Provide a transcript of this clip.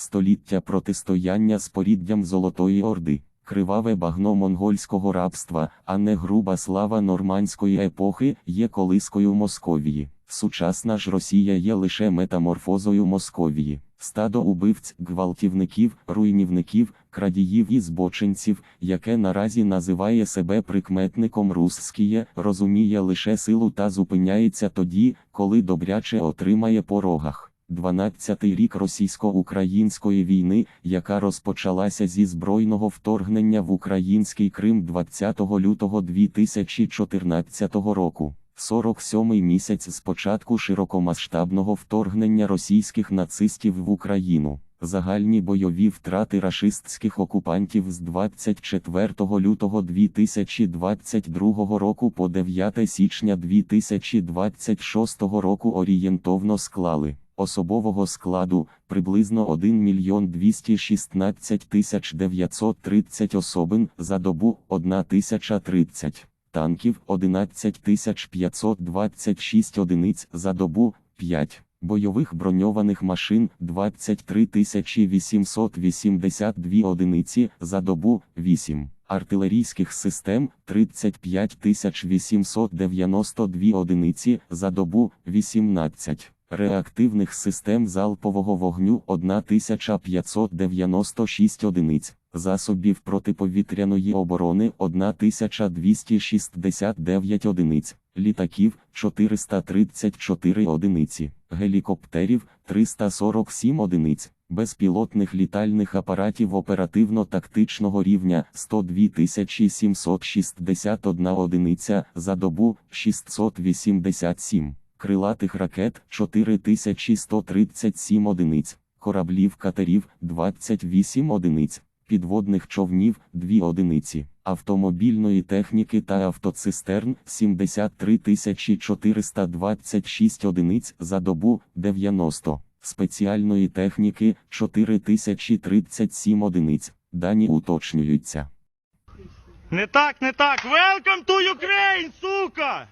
століття протистояння з поріддям Золотої Орди, криваве багно монгольського рабства, а не груба слава нормандської епохи є колискою Московії. Сучасна ж Росія є лише метаморфозою Московії. Стадо убивць, гвалтівників, руйнівників, крадіїв і збочинців, яке наразі називає себе прикметником Русскіє, розуміє лише силу та зупиняється тоді, коли добряче отримає по рогах. 12-й рік російсько-української війни, яка розпочалася зі збройного вторгнення в український Крим 20 лютого 2014 року. 47-й місяць з початку широкомасштабного вторгнення російських нацистів в Україну. Загальні бойові втрати рашистських окупантів з 24 лютого 2022 року по 9 січня 2026 року орієнтовно склали особового складу приблизно 1 мільйон 216 тисяч 930 особин за добу 1 тисяча 30 танків 11 тисяч 526 одиниць за добу 5 бойових броньованих машин 23 тисячі 882 одиниці за добу 8 артилерійських систем 35 тисяч 892 одиниці за добу 18 реактивних систем залпового вогню 1596 одиниць, засобів протиповітряної оборони 1269 одиниць, літаків 434 одиниці, гелікоптерів 347 одиниць, безпілотних літальних апаратів оперативно-тактичного рівня 102 761 одиниця за добу 687 крилатих ракет 4137 одиниць, кораблів катерів 28 одиниць, підводних човнів 2 одиниці, автомобільної техніки та автоцистерн 73 426 одиниць за добу 90, спеціальної техніки 4037 одиниць, дані уточнюються. Не так, не так. Welcome to Ukraine, сука!